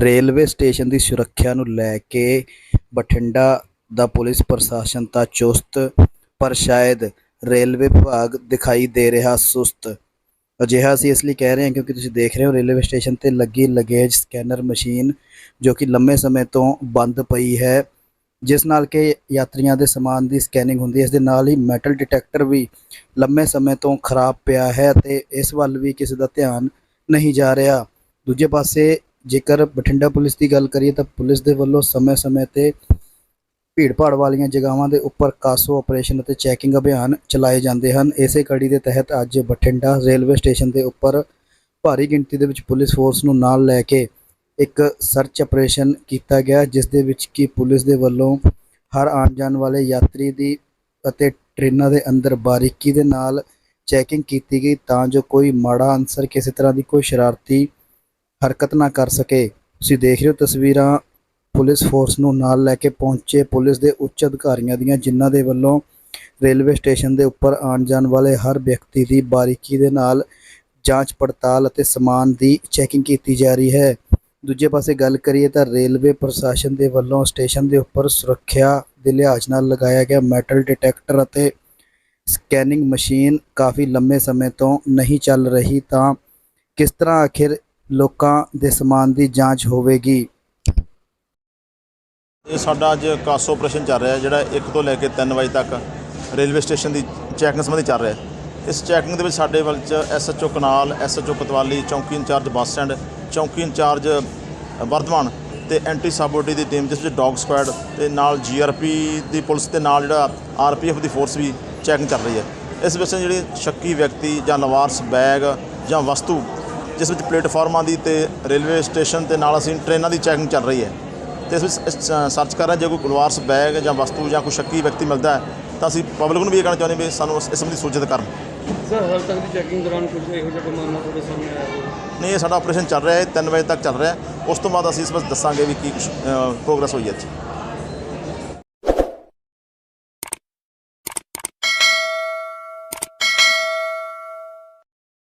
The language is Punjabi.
ਰੇਲਵੇ ਸਟੇਸ਼ਨ ਦੀ ਸੁਰੱਖਿਆ ਨੂੰ ਲੈ ਕੇ ਬਠਿੰਡਾ ਦਾ ਪੁਲਿਸ ਪ੍ਰਸ਼ਾਸਨ ਤਾਂ ਚੁਸਤ, ਪਰ ਸ਼ਾਇਦ ਰੇਲਵੇ ਵਿਭਾਗ ਦਿਖਾਈ ਦੇ ਰਿਹਾ ਸੁਸਤ। ਅਜਿਹਾ ਅਸੀਂ ਇਸ ਲਈ ਕਹਿ ਰਹੇ ਹਾਂ ਕਿਉਂਕਿ ਤੁਸੀਂ ਦੇਖ ਰਹੇ ਹੋ ਰੇਲਵੇ ਸਟੇਸ਼ਨ ਤੇ ਲੱਗੀ ਲਗੇਜ ਸਕੈਨਰ ਮਸ਼ੀਨ ਜੋ ਕਿ ਲੰਮੇ ਸਮੇਂ ਤੋਂ ਬੰਦ ਪਈ ਹੈ, ਜਿਸ ਨਾਲ ਕਿ ਯਾਤਰੀਆਂ ਦੇ ਸਮਾਨ ਦੀ ਸਕੈਨਿੰਗ ਹੁੰਦੀ ਹੈ। ਇਸ ਦੇ ਨਾਲ ਹੀ ਮੈਟਲ ਡਿਟੈਕਟਰ ਵੀ ਲੰਮੇ ਸਮੇਂ ਤੋਂ ਖਰਾਬ ਪਿਆ ਹੈ ਅਤੇ ਇਸ ਵੱਲ ਵੀ ਕਿਸੇ ਦਾ ਧਿਆਨ ਨਹੀਂ ਜਾ ਰਿਹਾ। ਦੂਜੇ ਪਾਸੇ ਜੇਕਰ ਬਠਿੰਡਾ ਪੁਲਿਸ ਦੀ ਗੱਲ ਕਰੀਏ ਤਾਂ ਪੁਲਿਸ ਦੇ ਵੱਲੋਂ ਸਮੇਂ-ਸਮੇਂ ਤੇ ਭੀੜ ਭਾੜ ਵਾਲੀਆਂ ਜਗ੍ਹਾਵਾਂ ਦੇ ਉੱਪਰ ਕਾਸੋ ਆਪਰੇਸ਼ਨ ਅਤੇ ਚੈਕਿੰਗ ਅਭਿਆਨ ਚਲਾਏ ਜਾਂਦੇ ਹਨ। ਇਸੇ ਕੜੀ ਦੇ ਤਹਿਤ ਅੱਜ ਬਠਿੰਡਾ ਰੇਲਵੇ ਸਟੇਸ਼ਨ ਦੇ ਉੱਪਰ ਭਾਰੀ ਗਿਣਤੀ ਦੇ ਵਿੱਚ ਪੁਲਿਸ ਫੋਰਸ ਨੂੰ ਨਾਲ ਲੈ ਕੇ ਇੱਕ ਸਰਚ ਆਪਰੇਸ਼ਨ ਕੀਤਾ ਗਿਆ, ਜਿਸ ਦੇ ਵਿੱਚ ਕਿ ਪੁਲਿਸ ਦੇ ਵੱਲੋਂ ਹਰ ਆਉਣ ਜਾਣ ਵਾਲੇ ਯਾਤਰੀ ਦੀ ਅਤੇ ਟ੍ਰੇਨਾਂ ਦੇ ਅੰਦਰ ਬਾਰੀਕੀ ਦੇ ਨਾਲ ਚੈਕਿੰਗ ਕੀਤੀ ਗਈ ਤਾਂ ਜੋ ਕੋਈ ਮਾੜਾ ਅਨਸਰ ਕਿਸੇ ਤਰ੍ਹਾਂ ਦੀ ਕੋਈ ਸ਼ਰਾਰਤੀ ਹਰਕਤ ਨਾ ਕਰ ਸਕੇ। ਤੁਸੀਂ ਦੇਖ ਰਹੇ ਹੋ ਤਸਵੀਰਾਂ। ਪੁਲਿਸ ਫੋਰਸ ਨੂੰ ਨਾਲ ਲੈ ਕੇ ਪਹੁੰਚੇ ਪੁਲਿਸ ਦੇ ਉੱਚ ਅਧਿਕਾਰੀਆਂ ਦੀਆਂ, ਜਿਨ੍ਹਾਂ ਦੇ ਵੱਲੋਂ ਰੇਲਵੇ ਸਟੇਸ਼ਨ ਦੇ ਉੱਪਰ ਆਉਣ ਜਾਣ ਵਾਲੇ ਹਰ ਵਿਅਕਤੀ ਦੀ ਬਾਰੀਕੀ ਦੇ ਨਾਲ ਜਾਂਚ ਪੜਤਾਲ ਅਤੇ ਸਮਾਨ ਦੀ ਚੈਕਿੰਗ ਕੀਤੀ ਜਾ ਰਹੀ ਹੈ। ਦੂਜੇ ਪਾਸੇ ਗੱਲ ਕਰੀਏ ਤਾਂ ਰੇਲਵੇ ਪ੍ਰਸ਼ਾਸਨ ਦੇ ਵੱਲੋਂ ਸਟੇਸ਼ਨ ਦੇ ਉੱਪਰ ਸੁਰੱਖਿਆ ਦੇ ਲਿਹਾਜ਼ ਨਾਲ ਲਗਾਇਆ ਗਿਆ ਮੈਟਲ ਡਿਟੈਕਟਰ ਅਤੇ ਸਕੈਨਿੰਗ ਮਸ਼ੀਨ ਕਾਫੀ ਲੰਮੇ ਸਮੇਂ ਤੋਂ ਨਹੀਂ ਚੱਲ ਰਹੀ ਤਾਂ ਕਿਸ ਤਰ੍ਹਾਂ ਆਖਿਰ ਲੋਕਾਂ ਦੇ ਸਮਾਨ ਦੀ ਜਾਂਚ ਹੋਵੇਗੀ। ਇਹ ਸਾਡਾ ਅੱਜ ਕਾਸ ਆਪਰੇਸ਼ਨ ਚੱਲ ਰਿਹਾ ਜਿਹੜਾ 1 ਤੋਂ ਲੈ ਕੇ 3 ਵਜੇ ਤੱਕ ਰੇਲਵੇ ਸਟੇਸ਼ਨ ਦੀ ਚੈਕਿੰਗ ਸੰਬੰਧੀ ਚੱਲ ਰਿਹਾ ਇਸ ਚੈਕਿੰਗ ਦੇ ਵਿੱਚ ਸਾਡੇ ਵੱਲ ਚ ਐਸਐਚਓ ਕਨਾਲ ਐਸਐਚਓ ਕਤਵਾਲੀ ਚੌਂਕੀ ਇੰਚਾਰਜ ਬੱਸ ਸਟੈਂਡ, ਚੌਂਕੀ ਇੰਚਾਰਜ ਵਰਧਮਾਨ ਤੇ ਐਂਟੀ ਸਾਬੋਟੀ ਦੀ ਟੀਮ ਜਿਸ ਵਿੱਚ ਡੌਗ ਸਕੁਐਡ ਤੇ ਨਾਲ ਜੀਆਰਪੀ ਦੀ ਪੁਲਿਸ ਤੇ ਨਾਲ ਜਿਹੜਾ ਆਰਪੀਐਫ ਦੀ ਫੋਰਸ ਵੀ ਚੈਕਿੰਗ ਚੱਲ ਰਹੀ ਹੈ। ਇਸ ਵਿੱਚ ਜਿਹੜੇ ਸ਼ੱਕੀ ਵਿਅਕਤੀ ਜਾਂ ਲਵਾਰਸ ਬੈਗ ਜਾਂ ਵਸਤੂ ਜਿਸ ਵਿੱਚ ਪਲੇਟਫਾਰਮਾਂ ਦੀ ਤੇ ਰੇਲਵੇ ਸਟੇਸ਼ਨ ਤੇ ਨਾਲ ਅਸੀਂ ਟ੍ਰੇਨਾਂ ਦੀ ਚੈਕਿੰਗ ਚੱਲ ਰਹੀ ਹੈ। ਤੇ ਇਸ ਵਿੱਚ ਸਰਚ ਕਰ ਰਹੇ ਜੇ ਕੋਈ ਗੁਲਵਾਰਸ ਬੈਗ ਜਾਂ ਵਸਤੂ ਜਾਂ ਕੋਈ ਸ਼ੱਕੀ ਵਿਅਕਤੀ ਮਿਲਦਾ ਹੈ ਤਾਂ ਅਸੀਂ ਪਬਲਿਕ ਨੂੰ ਵੀ ਇਹ ਕਹਿਣਾ ਚਾਹੁੰਦੇ ਵੀ ਸਾਨੂੰ ਇਸ ਸੰਬੰਧੀ ਸੂਚਿਤ ਕਰਨ। ਸਰ ਹਾਲ ਤੱਕ ਦੀ ਚੈਕਿੰਗ ਦੌਰਾਨ ਕੁਝ ਇਹੋ ਜਿਹਾ ਕੋਈ ਮਾਮਲਾ ਤੁਹਾਡੇ ਸਾਹਮਣੇ ਆਇਆ ਹੋਵੇ? ਨਹੀਂ ਇਹ ਸਾਡਾ ਆਪਰੇਸ਼ਨ ਚੱਲ ਰਿਹਾ ਹੈ 3 ਵਜੇ ਤੱਕ ਚੱਲ ਰਿਹਾ ਹੈ। ਉਸ ਤੋਂ ਬਾਅਦ ਅਸੀਂ ਇਸ ਵਿੱਚ ਦੱਸਾਂਗੇ ਵੀ ਕੀ ਪ੍ਰੋਗਰੈਸ ਹੋਈ ਹੈ ਜੀ